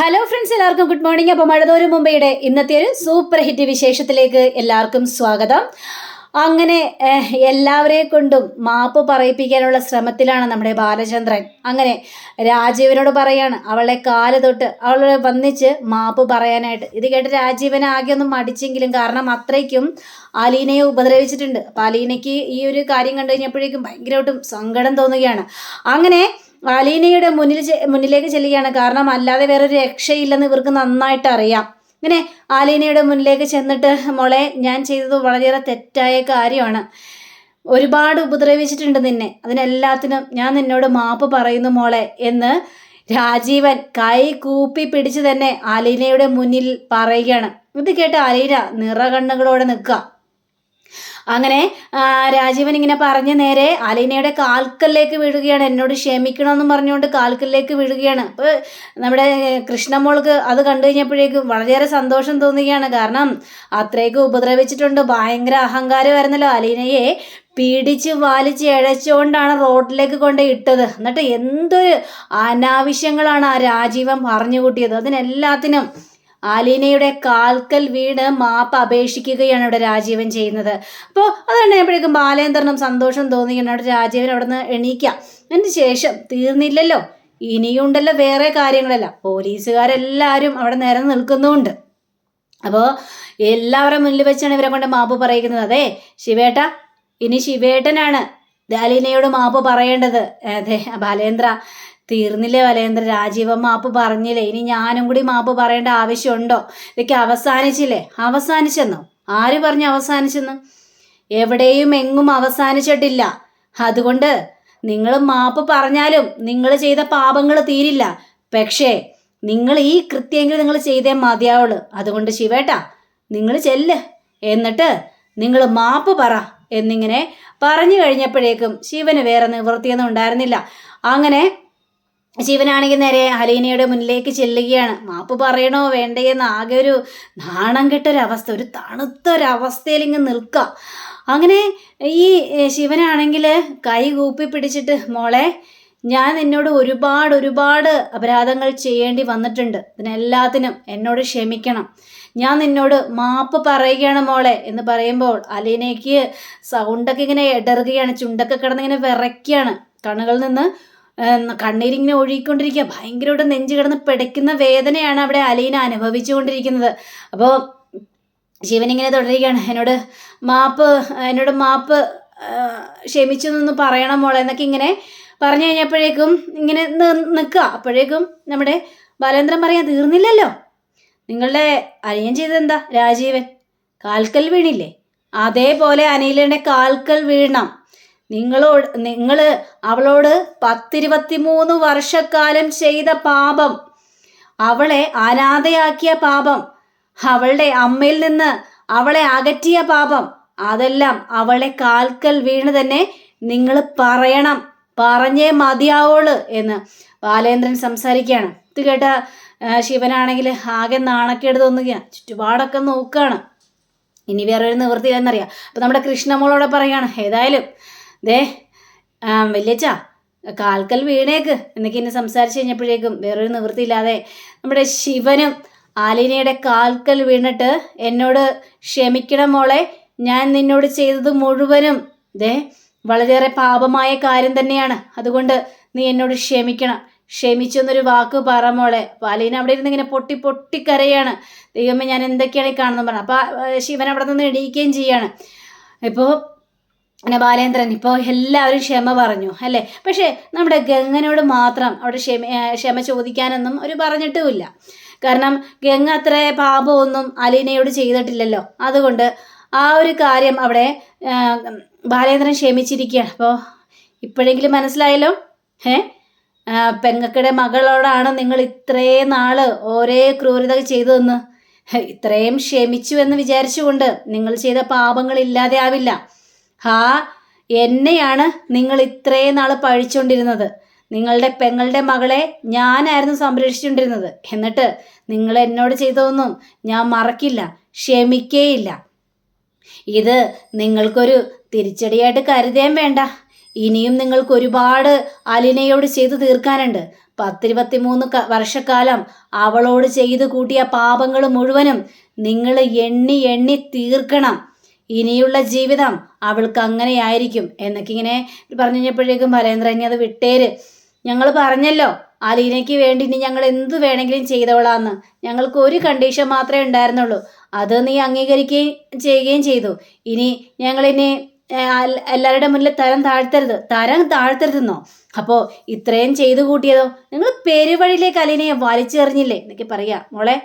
Hello friends എല്ലാവർക്കും good morning അപ്പോൾ മഴതോരും മുംബൈയുടെ ഇന്നത്തെ ഒരു സൂപ്പർ ഹിറ്റ് വിശേഷത്തിലേക്ക് എല്ലാവർക്കും സ്വാഗതം. അങ്ങനെ എല്ലാവരെ കൊണ്ടും മാപ്പ് പറയിപ്പിക്കാനുള്ള ശ്രമത്തിലാണ് നമ്മുടെ ബാലചന്ദ്രൻ. അങ്ങനെ രാജീവനോട് പറയാണ് അവളെ കാൽ തൊട്ട് അവളെ വന്നിച്ച് മാപ്പ് പറയാനായിട്ട്. ഇത് കേട്ട് രാജീവൻ ആകെ ഒന്ന് മടിച്ചെങ്കിലും കാരണം അത്രയ്ക്കും അലീനയെ ഉപദ്രവിച്ചിട്ടുണ്ട്. അപ്പം അലീനയ്ക്ക് ഈ ഒരു കാര്യം കണ്ടു കഴിഞ്ഞപ്പോഴേക്കും ഭയങ്കരമായിട്ടും സങ്കടം തോന്നുകയാണ്. അങ്ങനെ അലീനയുടെ മുന്നിൽ മുന്നിലേക്ക് ചെല്ലുകയാണ്. കാരണം അല്ലാതെ വേറൊരു രക്ഷയില്ലെന്ന് ഇവർക്ക് നന്നായിട്ട് അറിയാം. ഇങ്ങനെ ആലീനയുടെ മുന്നിലേക്ക് ചെന്നിട്ട് മോളെ ഞാൻ ചെയ്തത് വളരെയേറെ തെറ്റായ കാര്യമാണ്. ഒരുപാട് ഉപദ്രവിച്ചിട്ടുണ്ട് നിന്നെ. അതിനെല്ലാത്തിനും ഞാൻ നിന്നോട് മാപ്പ് പറയുന്നു മോളെ എന്ന് രാജീവൻ കൈ കൂപ്പി പിടിച്ച് തന്നെ അലീനയുടെ മുന്നിൽ പറയുകയാണ്. ഇത് കേട്ട് അലീന നിറകണ്ണുകളോടെ നിൽക്കുക. അങ്ങനെ രാജീവൻ ഇങ്ങനെ പറഞ്ഞ നേരെ അലീനയുടെ കാൽക്കലിലേക്ക് വീഴുകയാണ്. എന്നോട് ക്ഷമിക്കണമെന്നും പറഞ്ഞുകൊണ്ട് കാൽക്കലിലേക്ക് വീഴുകയാണ്. അപ്പോൾ നമ്മുടെ കൃഷ്ണമോൾക്ക് അത് കണ്ടു കഴിഞ്ഞപ്പോഴേക്കും വളരെയേറെ സന്തോഷം തോന്നുകയാണ്. കാരണം അത്രയ്ക്ക് ഉപദ്രവിച്ചിട്ടുണ്ട്. ഭയങ്കര അഹങ്കാരമായിരുന്നല്ലോ അലീനയെ. പിടിച്ച് വലിച്ച് ഇഴച്ചുകൊണ്ടാണ് റോഡിലേക്ക് കൊണ്ട് ഇട്ടത്. എന്നിട്ട് എന്തൊരു അനാവശ്യങ്ങളാണ് ആ രാജീവൻ പറഞ്ഞു കൂട്ടിയത് അതിനെല്ലാത്തിനും ആലീനയുടെ കാൽക്കൽ വീണ് മാപ്പ് അപേക്ഷിക്കുകയാണ് ഇവിടെ രാജീവൻ ചെയ്യുന്നത്. അപ്പോൾ അത് കഴിഞ്ഞപ്പോഴേക്കും ബാലേന്ദ്രനും സന്തോഷം തോന്നിയാണ് അവിടെ രാജീവൻ അവിടെ നിന്ന് എണീക്കാം. അതിന് ശേഷം തീർന്നില്ലല്ലോ. ഇനിയുണ്ടല്ലോ വേറെ കാര്യങ്ങളല്ല. പോലീസുകാരെല്ലാവരും അവിടെ നേരം നിൽക്കുന്നുമുണ്ട്. അപ്പോൾ എല്ലാവരും മുന്നിൽ വെച്ചാണ് ഇവരെ കൊണ്ട് മാപ്പ് പറയിക്കുന്നത് അതെ ശിവേട്ട ഇനി ശിവേട്ടനാണ് ദാലീനയോട് മാപ്പ് പറയേണ്ടത്. അതെ ബാലേന്ദ്ര തീർന്നില്ലേ വലേന്ദ്ര രാജീവ മാപ്പ് പറഞ്ഞില്ലേ? ഇനി ഞാനും കൂടി മാപ്പ് പറയേണ്ട ആവശ്യമുണ്ടോ? ഇതൊക്കെ അവസാനിച്ചില്ലേ? അവസാനിച്ചെന്നോ? ആര് പറഞ്ഞു അവസാനിച്ചെന്ന്? എവിടെയും എങ്ങും അവസാനിച്ചിട്ടില്ല. അതുകൊണ്ട് നിങ്ങൾ മാപ്പ് പറഞ്ഞാലും നിങ്ങൾ ചെയ്ത പാപങ്ങൾ തീരില്ല. പക്ഷേ നിങ്ങൾ ഈ കൃത്യമെങ്കിലും നിങ്ങൾ ചെയ്തേ മതിയാവുള്ളൂ. അതുകൊണ്ട് ശിവേട്ടാ നിങ്ങൾ ചെല്ല്. എന്നിട്ട് നിങ്ങൾ മാപ്പ് പറ എന്നിങ്ങനെ പറഞ്ഞു കഴിഞ്ഞപ്പോഴേക്കും ശിവന് വേറെ നിവൃത്തിയൊന്നും ഉണ്ടായിരുന്നില്ല. അങ്ങനെ ശിവനാണെങ്കിൽ നേരെ ഹലീനയുടെ മുന്നിലേക്ക് ചെല്ലുകയാണ്. മാപ്പ് പറയണോ? വേണ്ടേ എന്ന് ആകെ ഒരു നാണം കെട്ടൊരവസ്ഥ ഒരു തണുത്തൊരവസ്ഥയിൽ ഇങ്ങ് നിൽക്കുക അങ്ങനെ ഈ ശിവനാണെങ്കിൽ കൈ കൂപ്പി പിടിച്ചിട്ട് മോളെ ഞാൻ നിന്നോട് ഒരുപാട് ഒരുപാട് അപരാധങ്ങൾ ചെയ്യേണ്ടി വന്നിട്ടുണ്ട്. ഇതിനെല്ലാത്തിനും എന്നോട് ക്ഷമിക്കണം. ഞാൻ നിന്നോട് മാപ്പ് പറയുകയാണ് മോളെ എന്ന് പറയുമ്പോൾ അലീനയ്ക്ക് സൗണ്ടൊക്കെ ഇങ്ങനെ ഇടറുകയാണ്. ചുണ്ടൊക്കെ കിടന്നിങ്ങനെ വിറയ്ക്കുകയാണ്. കണ്ണുകളിൽ നിന്ന് കണ്ണീരിങ്ങനെ ഒഴുകിക്കൊണ്ടിരിക്കുക. ഭയങ്കരമായിട്ട് നെഞ്ചു കിടന്ന് പിടയ്ക്കുന്ന വേദനയാണ് അവിടെ അലീന അനുഭവിച്ചുകൊണ്ടിരിക്കുന്നത്. അപ്പോൾ ശിവനിങ്ങനെ തുടരുകയാണ്. എന്നോട് മാപ്പ് എന്നോട് മാപ്പ് ക്ഷമിച്ചു നിന്ന് പറയണം മോളെ എന്നൊക്കെ ഇങ്ങനെ പറഞ്ഞു കഴിഞ്ഞപ്പോഴേക്കും ഇങ്ങനെ നിൽക്കുക. അപ്പോഴേക്കും നമ്മുടെ ബാലേന്ദ്രൻ പറയാൻ തീർന്നില്ലല്ലോ. നിങ്ങളുടെ അനിയൻ ചെയ്തെന്താ രാജീവൻ? കാൽക്കൽ വീണില്ലേ? അതേപോലെ അനിലിന്റെ കാൽക്കൽ വീഴണം. നിങ്ങളോട് നിങ്ങൾ അവളോട് പത്തിരുപത്തി മൂന്ന് വർഷക്കാലം ചെയ്ത പാപം അവളെ അനാഥയാക്കിയ പാപം അവളുടെ അമ്മയിൽ നിന്ന് അവളെ അകറ്റിയ പാപം അതെല്ലാം അവളെ കാൽക്കൽ വീണ് തന്നെ നിങ്ങൾ പറയണം പറഞ്ഞേ മതിയാവോൾ എന്ന് ബാലേന്ദ്രൻ സംസാരിക്കുകയാണ്. ഇത് കേട്ട ശിവനാണെങ്കിൽ ആകെ നാണക്കേട് തോന്നുകയാണ് ചുറ്റുപാടൊക്കെ നോക്കുകയാണ്. ഇനി വേറൊരു നിവൃത്തി എന്നറിയാം അപ്പം നമ്മുടെ കൃഷ്ണമോളോടെ പറയുകയാണ് ഏതായാലും ദേ ആ, വല്യച്ഛ കാൽക്കൽ വീണേക്ക് എന്നൊക്കെ ഇന്ന് സംസാരിച്ച് കഴിഞ്ഞപ്പോഴേക്കും വേറൊരു നിവൃത്തിയില്ലാതെ നമ്മുടെ ശിവനും ആലിനയുടെ കാൽക്കൽ വീണിട്ട് എന്നോട് ക്ഷമിക്കണം മോളെ ഞാൻ നിന്നോട് ചെയ്തത് മുഴുവനും ദേ വളരെയേറെ പാപമായ കാര്യം തന്നെയാണ്. അതുകൊണ്ട് നീ എന്നോട് ക്ഷമിക്കണം. ക്ഷമിച്ചെന്നൊരു വാക്ക് പറ മോളെ. പാലീന അവിടെ ഇരുന്ന് ഇങ്ങനെ പൊട്ടി പൊട്ടിക്കരയാണ്. ദൈവമേ ഞാൻ എന്തൊക്കെയാണ് ഈ കാണുന്നത് പറഞ്ഞു. അപ്പോൾ ശിവൻ അവിടെ നിന്ന് എണീക്കുകയും ചെയ്യാണ്. ഇപ്പോൾ പിന്നെ ബാലേന്ദ്രൻ ഇപ്പോൾ എല്ലാവരും ക്ഷമ പറഞ്ഞു അല്ലേ? പക്ഷേ നമ്മുടെ ഗംഗനോട് മാത്രം അവിടെ ക്ഷമ ക്ഷമ ചോദിക്കാനൊന്നും ഒരു പറഞ്ഞിട്ടുമില്ല. കാരണം ഗംഗ അത്ര പാപമൊന്നും അലീനയോട് ചെയ്തിട്ടില്ലല്ലോ. അതുകൊണ്ട് ആ ഒരു കാര്യം അവിടെ ബാലേന്ദ്രൻ ക്ഷമിച്ചിരിക്കുകയാണ്. അപ്പോൾ ഇപ്പോഴെങ്കിലും മനസ്സിലായല്ലോ? ഏ പെങ്ങക്കടെ മകളോടാണ് നിങ്ങൾ ഇത്രയും നാൾ ഒരേ ക്രൂരത ചെയ്തതെന്ന്. ഇത്രയും ക്ഷമിച്ചു എന്ന് വിചാരിച്ചുകൊണ്ട് നിങ്ങൾ ചെയ്ത പാപങ്ങൾ ഇല്ലാതെ ആവില്ല. ഹാ എന്നെയാണ് നിങ്ങൾ ഇത്രയും നാൾ പഴിച്ചുകൊണ്ടിരുന്നത് നിങ്ങളുടെ പെങ്ങളുടെ മകളെ ഞാനായിരുന്നു സംരക്ഷിച്ചുകൊണ്ടിരുന്നത് എന്നിട്ട് നിങ്ങൾ എന്നോട് ചെയ്തതൊന്നും ഞാൻ മറക്കില്ല ക്ഷമിക്കേയില്ല. ഇത് നിങ്ങൾക്കൊരു തിരിച്ചടിയായിട്ട് കരുതേം വേണ്ട. ഇനിയും നിങ്ങൾക്ക് ഒരുപാട് അലിനയോട് ചെയ്തു തീർക്കാനുണ്ട്. പത്തിരുപത്തി മൂന്ന് വർഷക്കാലം അവളോട് ചെയ്തു കൂട്ടിയ പാപങ്ങൾ മുഴുവനും നിങ്ങൾ എണ്ണി എണ്ണി തീർക്കണം. ഇനിയുള്ള ജീവിതം അവൾക്ക് അങ്ങനെയായിരിക്കും എന്നൊക്കെ ഇങ്ങനെ പറഞ്ഞു കഴിഞ്ഞപ്പോഴേക്കും ഭരേന്ദ്രൻ ഇനി അത് വിട്ടേര്. ഞങ്ങൾ പറഞ്ഞല്ലോ അലീനയ്ക്ക് വേണ്ടി ഇനി ഞങ്ങൾ എന്ത് വേണമെങ്കിലും ചെയ്തോളാന്ന്. ഞങ്ങൾക്ക് ഒരു കണ്ടീഷൻ മാത്രമേ ഉണ്ടായിരുന്നുള്ളൂ. അത് നീ അംഗീകരിക്കുകയും ചെയ്യുകയും ചെയ്തു. ഇനി ഞങ്ങളിനി എല്ലാവരുടെ മുന്നിൽ തരം താഴ്ത്തരുത്. തരം താഴ്ത്തരുതെന്നോ? അപ്പോൾ ഇത്രയും ചെയ്തു കൂട്ടിയതോ? നിങ്ങൾ പെരുവഴിയിലേക്ക് അലീനയെ വലിച്ചെറിഞ്ഞില്ലേ? എന്നൊക്കെ പറയാ. മോളെ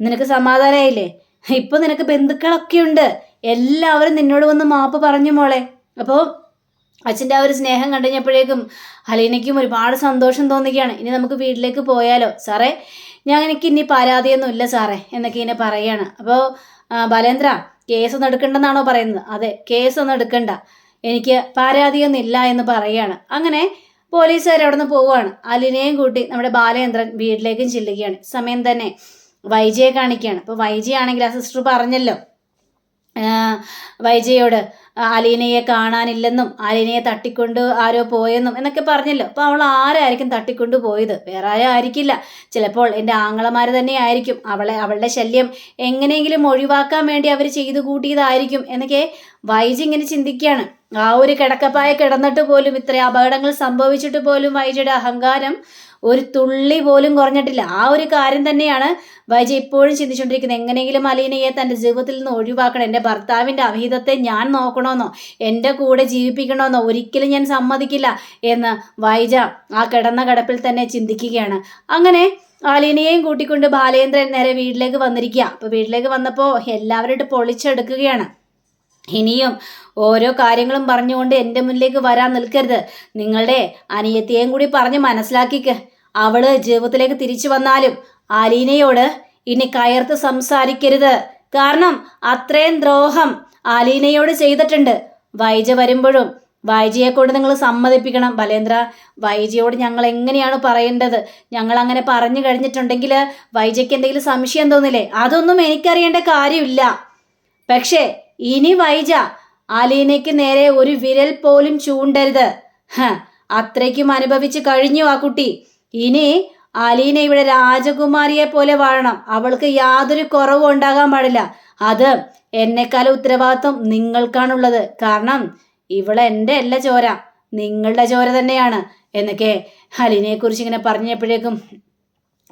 നിനക്ക് സമാധാനമായില്ലേ? ഇപ്പൊ നിനക്ക് ബന്ധുക്കളൊക്കെ ഉണ്ട് എല്ലാവരും നിന്നോട് വന്ന് മാപ്പ് പറഞ്ഞു മോളെ. അപ്പോൾ അച്ഛന്റെ ആ ഒരു സ്നേഹം കണ്ടുകഴിഞ്ഞപ്പോഴേക്കും ഹലീനയ്ക്കും ഒരുപാട് സന്തോഷം തോന്നുകയാണ്. ഇനി നമുക്ക് വീട്ടിലേക്ക് പോയാലോ? സാറേ ഞാൻ എനിക്ക് ഇനി പരാതിയൊന്നും ഇല്ല സാറേ എന്നൊക്കെ ഇങ്ങനെ പറയുകയാണ് അപ്പോൾ ബാലേന്ദ്ര കേസൊന്നും എടുക്കണ്ടെന്നാണോ പറയുന്നത്? അതെ കേസൊന്നും എടുക്കണ്ട. എനിക്ക് പരാതിയൊന്നും ഇല്ല എന്ന് പറയുകയാണ് അങ്ങനെ പോലീസുകാർ അവിടെ നിന്ന് പോവുകയാണ്. അലിനെയും കൂട്ടി നമ്മുടെ ബാലേന്ദ്രൻ വീട്ടിലേക്കും ചെല്ലുകയാണ്. സമയം തന്നെ വൈജയെ കാണിക്കുകയാണ്. അപ്പോൾ വൈജയാണെങ്കിൽ ആ സിസ്റ്റർ പറഞ്ഞല്ലോ. വൈജയോട് അലീനയെ കാണാനില്ലെന്നും അലീനയെ തട്ടിക്കൊണ്ട് ആരോ പോയെന്നും എന്നൊക്കെ പറഞ്ഞല്ലോ. അപ്പോൾ അവൾ ആരായിരിക്കും തട്ടിക്കൊണ്ട് പോയത്? വേറെ ആരും ആയിരിക്കില്ല. ചിലപ്പോൾ എന്റെ ആങ്ങളമാർ തന്നെ ആയിരിക്കും. അവളെ അവളുടെ ശല്യം എങ്ങനെയെങ്കിലും ഒഴിവാക്കാൻ വേണ്ടി അവർ ചെയ്തു കൂട്ടിയതായിരിക്കും എന്നൊക്കെ വൈജി ഇങ്ങനെ ചിന്തിക്കുകയാണ്. ആ ഒരു കിടക്കപ്പായ കിടന്നിട്ട് പോലും ഇത്ര അപകടങ്ങൾ സംഭവിച്ചിട്ട് പോലും വൈജിയുടെ അഹങ്കാരം ഒരു തുള്ളി പോലും കുറഞ്ഞിട്ടില്ല. ആ ഒരു കാര്യം തന്നെയാണ് വൈജി ഇപ്പോഴും ചിന്തിച്ചുകൊണ്ടിരിക്കുന്നത്. എങ്ങനെയെങ്കിലും അലീനയെ തന്റെ ജീവിതത്തിൽ നിന്ന് ഒഴിവാക്കണം. എന്റെ ഭർത്താവിന്റെ അഭിഹിതത്തെ ഞാൻ നോക്കണമെന്നോ എന്റെ കൂടെ ജീവിപ്പിക്കണമെന്നോ ഒരിക്കലും ഞാൻ സമ്മതിക്കില്ല എന്ന് വൈജ ആ കിടന്ന കിടപ്പിൽ തന്നെ ചിന്തിക്കുകയാണ്. അങ്ങനെ അലീനയെയും കൂട്ടിക്കൊണ്ട് ബാലേന്ദ്രൻ നേരെ വീട്ടിലേക്ക് വന്നിരിക്കുക. അപ്പോൾ വീട്ടിലേക്ക് വന്നപ്പോൾ എല്ലാവരും പൊളിച്ചെടുക്കുകയാണ്. ഇനിയും ഓരോ കാര്യങ്ങളും പറഞ്ഞുകൊണ്ട് എന്റെ മുന്നിലേക്ക് വരാൻ നിൽക്കരുത്. നിങ്ങളുടെ അനിയത്തിയെയും കൂടി പറഞ്ഞ് മനസ്സിലാക്കിക്ക്. അവൾ ജീവിതത്തിലേക്ക് തിരിച്ചു വന്നാലും ആലീനയോട് ഇനി കയർത്ത് സംസാരിക്കരുത്. കാരണം അത്രയും ദ്രോഹം ആലീനയോട് ചെയ്തിട്ടുണ്ട്. വൈജ വരുമ്പോഴും വൈജിയെ കൊണ്ട് നിങ്ങൾ സമ്മതിപ്പിക്കണം. ബലേന്ദ്ര വൈജിയോട് ഞങ്ങൾ എങ്ങനെയാണ് പറയേണ്ടത്? ഞങ്ങൾ അങ്ങനെ പറഞ്ഞു കഴിഞ്ഞിട്ടുണ്ടെങ്കിൽ വൈജയ്ക്ക് എന്തെങ്കിലും സംശയം തോന്നില്ലേ? അതൊന്നും എനിക്കറിയേണ്ട കാര്യമില്ല. പക്ഷേ ഇനി വൈജ അലീനയ്ക്ക് നേരെ ഒരു വിരൽ പോലും ചൂണ്ടരുത്. അത്രയ്ക്കും അനുഭവിച്ച് കഴിഞ്ഞു ആ കുട്ടി. ഇനി അലീന ഇവിടെ രാജകുമാരിയെ പോലെ വാഴണം. അവൾക്ക് യാതൊരു കുറവും ഉണ്ടാകാൻ പാടില്ല. അത് എന്നെക്കാൾ ഉത്തരവാദിത്വം നിങ്ങൾക്കാണുള്ളത്. കാരണം ഇവളെ എന്റെ അല്ല ചോര. നിങ്ങളുടെ ചോര തന്നെയാണ് എന്നൊക്കെ അലീനയെക്കുറിച്ച് ഇങ്ങനെ പറഞ്ഞപ്പോഴേക്കും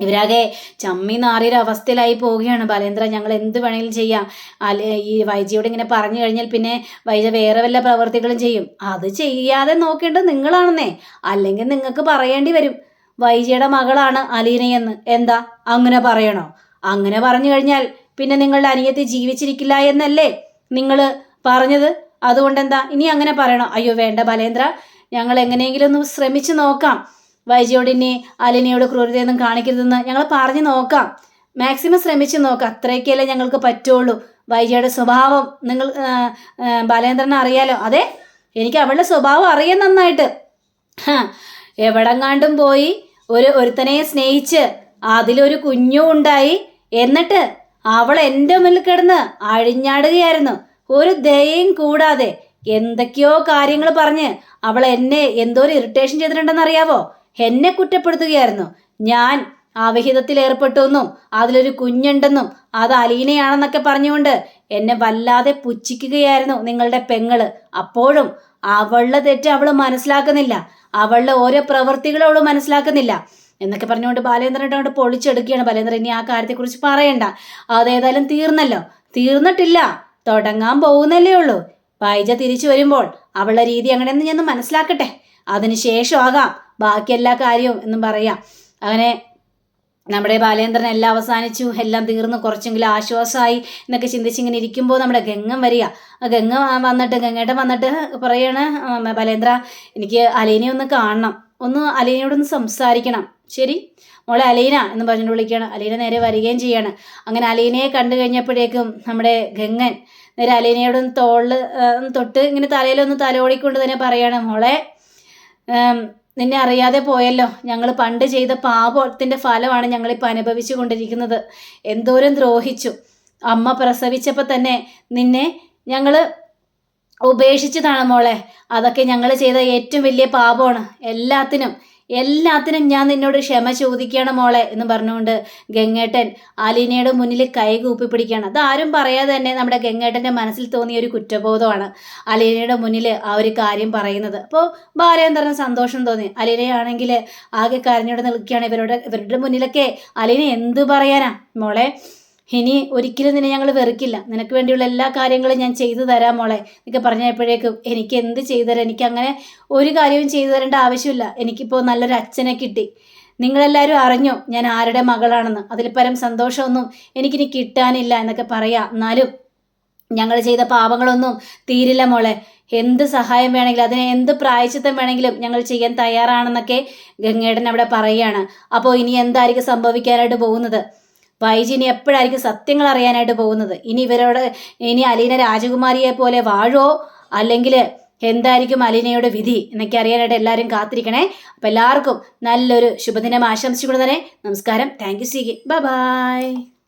ഇവരാകെ ചമ്മി നാറിയൊരു അവസ്ഥയിലായി പോവുകയാണ്. ബാലേന്ദ്ര ഞങ്ങൾ എന്ത് വേണമെങ്കിലും ചെയ്യാം. അല്ലെ ഈ വൈജിയോട് ഇങ്ങനെ പറഞ്ഞു കഴിഞ്ഞാൽ പിന്നെ വൈജ വേറെ വല്ല പ്രവർത്തികളും ചെയ്യും. അത് ചെയ്യാതെ നോക്കേണ്ടത് നിങ്ങളാണെന്നേ. അല്ലെങ്കിൽ നിങ്ങൾക്ക് പറയേണ്ടി വരും. വൈജയുടെ മകളാണ് അലീനയെന്ന് എന്താ? അങ്ങനെ പറയണോ? അങ്ങനെ പറഞ്ഞു കഴിഞ്ഞാൽ പിന്നെ നിങ്ങളുടെ അനിയത്തി ജീവിച്ചിരിക്കില്ല എന്നല്ലേ നിങ്ങൾ പറഞ്ഞത്? അതുകൊണ്ട് എന്താ ഇനി അങ്ങനെ പറയണോ? അയ്യോ വേണ്ട ബലേന്ദ്ര. ഞങ്ങൾ എങ്ങനെയെങ്കിലും ഒന്ന് ശ്രമിച്ചു നോക്കാം. വൈജിയോട് ഇനി അലിനയോട് ക്രൂരതയൊന്നും കാണിക്കരുതെന്ന് ഞങ്ങൾ പറഞ്ഞു നോക്കാം. മാക്സിമം ശ്രമിച്ചു നോക്കാം. അത്രയൊക്കെയല്ലേ ഞങ്ങൾക്ക് പറ്റുള്ളൂ. വൈജിയുടെ സ്വഭാവം നിങ്ങൾ ബാലേന്ദ്രൻ അറിയാലോ? അതെ എനിക്ക് അവളുടെ സ്വഭാവം അറിയാം നന്നായിട്ട്. എവിടെങ്ങാണ്ടും പോയി ഒരു ഒരുത്തനെ സ്നേഹിച്ച് അതിലൊരു കുഞ്ഞും ഉണ്ടായി. എന്നിട്ട് അവൾ എന്റെ മുന്നിൽ കിടന്ന് അഴിഞ്ഞാടുകയായിരുന്നു. ഒരു ദയയും കൂടാതെ എന്തൊക്കെയോ കാര്യങ്ങൾ പറഞ്ഞ് അവൾ എന്നെ എന്തോ ഒരു ഇറിറ്റേഷൻ ചെയ്തിട്ടുണ്ടെന്ന് അറിയാവോ? എന്നെ കുറ്റപ്പെടുത്തുകയായിരുന്നു. ഞാൻ അവിഹിതത്തിൽ ഏർപ്പെട്ടുവെന്നും അതിലൊരു കുഞ്ഞുണ്ടെന്നും അത് അലീനയാണെന്നൊക്കെ പറഞ്ഞുകൊണ്ട് എന്നെ വല്ലാതെ പുച്ഛിക്കുകയായിരുന്നു നിങ്ങളുടെ പെങ്ങൾ. അപ്പോഴും അവളുടെ തെറ്റ് അവൾ മനസ്സിലാക്കുന്നില്ല. അവളുടെ ഓരോ പ്രവൃത്തികളും അവൾ മനസ്സിലാക്കുന്നില്ല. എന്നൊക്കെ പറഞ്ഞുകൊണ്ട് ബാലേന്ദ്രൻ അവിടെ പൊളിച്ചെടുക്കുകയാണ്. ബാലേന്ദ്രൻ ഇനി ആ കാര്യത്തെക്കുറിച്ച് പറയണ്ട. അതേതായാലും തീർന്നല്ലോ. തീർന്നിട്ടില്ല. തുടങ്ങാൻ പോകുന്നല്ലേ ഉള്ളൂ. പൈജ തിരിച്ചു വരുമ്പോൾ അവളുടെ രീതി അങ്ങനെയെന്ന് ഞാൻ മനസ്സിലാക്കട്ടെ. അതിനുശേഷമാകാം ബാക്കി എല്ലാ കാര്യവും എന്നും പറയാം. അങ്ങനെ നമ്മുടെ ബാലേന്ദ്രൻ എല്ലാം അവസാനിച്ചു. എല്ലാം തീർന്നു. കുറച്ചെങ്കിലും ആശ്വാസമായി എന്നൊക്കെ ചിന്തിച്ചിങ്ങനെ ഇരിക്കുമ്പോൾ നമ്മുടെ ഗംഗം വരിക. ആ ഗംഗ വന്നിട്ട് ഗംഗേട്ടൻ വന്നിട്ട് പറയാണ് ബാലേന്ദ്ര എനിക്ക് അലീനെ ഒന്ന് കാണണം. ഒന്ന് അലീനയോടൊന്ന് സംസാരിക്കണം. ശരി? മോളെ അലീന എന്ന് പറഞ്ഞിട്ട് വിളിക്കുകയാണ്. അലീന നേരെ വരികയും ചെയ്യാണ്. അങ്ങനെ അലീനയെ കണ്ടു കഴിഞ്ഞപ്പോഴേക്കും നമ്മുടെ ഗംഗൻ നേരെ അലീനയോടൊന്ന് തോളിൽ തൊട്ട് ഇങ്ങനെ തലയിലൊന്ന് തലോടിക്കൊണ്ട് തന്നെ പറയാണ് മോളെ നിന്നെ അറിയാതെ പോയല്ലോ. ഞങ്ങൾ പണ്ട് ചെയ്ത പാപത്തിന്റെ ഫലമാണ് ഞങ്ങളിപ്പോൾ അനുഭവിച്ചു കൊണ്ടിരിക്കുന്നത്. എന്തോരം ദ്രോഹിച്ചു. അമ്മ പ്രസവിച്ചപ്പോൾ തന്നെ നിന്നെ ഞങ്ങൾ ഉപേക്ഷിച്ചതാണ് മോളെ. അതൊക്കെ ഞങ്ങൾ ചെയ്ത ഏറ്റവും വലിയ പാപമാണ്. എല്ലാത്തിനും എല്ലാത്തിനും ഞാൻ നിന്നോട് ക്ഷമ ചോദിക്കണം മോളെ എന്ന് പറഞ്ഞുകൊണ്ട് ഗംഗേട്ടൻ അലീനയുടെ മുന്നിൽ കൈ കൂപ്പി പിടിക്കുകയാണ് അതാരും പറയാതെ തന്നെ നമ്മുടെ ഗംഗേട്ടന്റെ മനസ്സിൽ തോന്നിയ ഒരു കുറ്റബോധമാണ് അലീനയുടെ മുന്നിൽ ആ ഒരു കാര്യം പറയുന്നത്. അപ്പോൾ ബാലേന്ദ്രന് സന്തോഷം തോന്നി. അലീനയാണെങ്കിൽ ആകെ കരഞ്ഞോട് നിൽക്കുകയാണ്. ഇവരുടെ ഇവരുടെ മുന്നിലൊക്കെ അലീന എന്ത് പറയാനാ? മോളെ ഇനി ഒരിക്കലും നിന്നെ ഞങ്ങൾ വെറുക്കില്ല. നിനക്ക് വേണ്ടിയുള്ള എല്ലാ കാര്യങ്ങളും ഞാൻ ചെയ്തു തരാം മോളെ. എന്നൊക്കെ പറഞ്ഞപ്പോഴേക്കും എനിക്ക് എന്ത് ചെയ്തു തരാം എനിക്ക് അങ്ങനെ ഒരു കാര്യവും ചെയ്തു തരേണ്ട ആവശ്യമില്ല. എനിക്കിപ്പോൾ നല്ലൊരു അച്ഛനെ കിട്ടി. നിങ്ങളെല്ലാവരും അറിഞ്ഞു ഞാൻ ആരുടെ മകളാണെന്ന്? അതിൽ പരം സന്തോഷമൊന്നും എനിക്കിനി കിട്ടാനില്ല എന്നൊക്കെ പറയാം. എന്നാലും ഞങ്ങൾ ചെയ്ത പാപങ്ങളൊന്നും തീരില്ല മോളെ. എന്ത് സഹായം വേണമെങ്കിലും അതിനെ എന്ത് പ്രായച്ചിത്തം വേണമെങ്കിലും ഞങ്ങൾ ചെയ്യാൻ തയ്യാറാണെന്നൊക്കെ ഗംഗേടൻ അവിടെ പറയുകയാണ്. അപ്പോൾ ഇനി എന്തായിരിക്കും സംഭവിക്കാനായിട്ട് പോകുന്നത്? വൈജി ഇനി എപ്പോഴായിരിക്കും സത്യങ്ങൾ അറിയാനായിട്ട് പോകുന്നത്? ഇനി ഇവരോട് ഇനി അലീന രാജകുമാരിയെ പോലെ വാഴോ? അല്ലെങ്കിൽ എന്തായിരിക്കും അലീനയുടെ വിധി എന്നൊക്കെ അറിയാനായിട്ട് എല്ലാവരും കാത്തിരിക്കണേ. അപ്പം എല്ലാവർക്കും നല്ലൊരു ശുഭദിനം ആശംസിച്ചുകൊണ്ട് തന്നെ നമസ്കാരം. Thank you C by